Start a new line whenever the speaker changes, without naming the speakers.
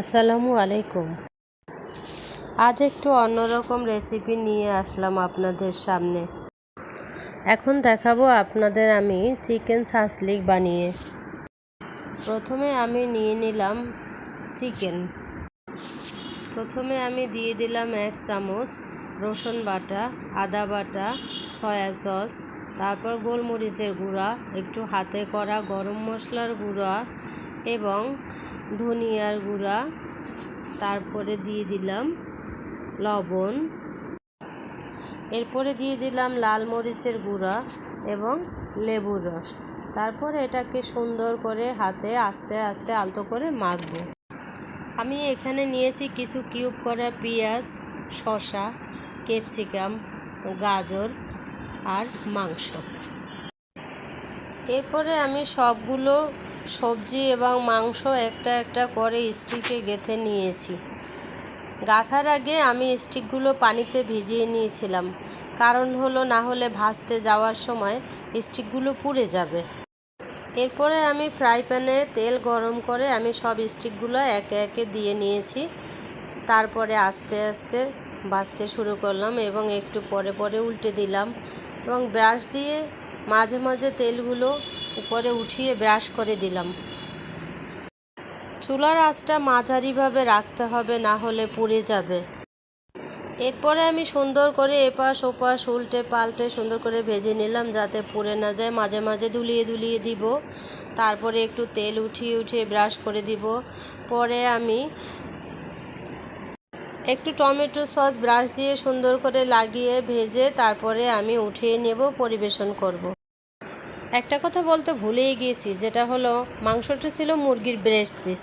আসসালামু আলাইকুম। আজ একটু অন্যরকম রেসিপি নিয়ে আসলাম আপনাদের সামনে। এখন দেখাবো আপনাদের আমি চিকেন সাসলিক বানিয়ে। প্রথমে আমি নিয়ে নিলাম চিকেন। প্রথমে আমি দিয়ে দিলাম এক চামচ রসুন বাটা, আদা বাটা, সয়া সস, তারপর গোলমরিচের গুঁড়া, একটু হাতে করা গরম মশলার গুঁড়া এবং ধনিয়ার গুঁড়া, তারপরে দিয়ে দিলাম লবণ। এরপরে দিয়ে দিলাম লাল মরিচের গুঁড়া এবং লেবুর রস। তারপর এটাকে সুন্দর করে হাতে আস্তে আস্তে আলতো করে মাখবো। আমি এখানে নিয়েছি কিছু কিউব করা পেঁয়াজ, শসা, ক্যাপসিকাম, গাজর আর মাংস। এরপরে আমি সবগুলো সবজি এবং মাংস একটা একটা করে স্টিকে গেঁথে নিয়েছি। গাঁথার আগে আমি স্টিকগুলো পানিতে ভিজিয়ে নিয়েছিলাম। কারণ হলো, না হলে ভাজতে যাওয়ার সময় স্টিকগুলো পুড়ে যাবে। এরপরে আমি ফ্রাই প্যানে তেল গরম করে আমি সব স্টিকগুলো একে একে দিয়ে নিয়েছি। তারপরে আস্তে আস্তে ভাজতে শুরু করলাম এবং একটু পরে পরে উল্টে দিলাম এবং ব্রাশ দিয়ে মাঝে মাঝে তেলগুলো উপরে উঠিয়ে ব্রাশ করে দিলাম। চুলার আঁচটা মাঝারিভাবে রাখতে হবে, না হলে পুড়ে যাবে। এরপরে আমি সুন্দর করে এপাশ ওপাশ উল্টে পাল্টে সুন্দর করে ভেজে নিলাম, যাতে পুড়ে না যায়। মাঝে মাঝে দুলিয়ে দুলিয়ে দিব, তারপরে একটু তেল উঠিয়ে উঠিয়ে ব্রাশ করে দিব। পরে আমি একটু টমেটো সস ব্রাশ দিয়ে সুন্দর করে লাগিয়ে ভেজে তারপরে আমি উঠিয়ে নেব, পরিবেশন করব। একটা কথা বলতে ভুলেই গিয়েছি যেটা হলো মাংসটা ছিল মুরগির ব্রেস্ট পিস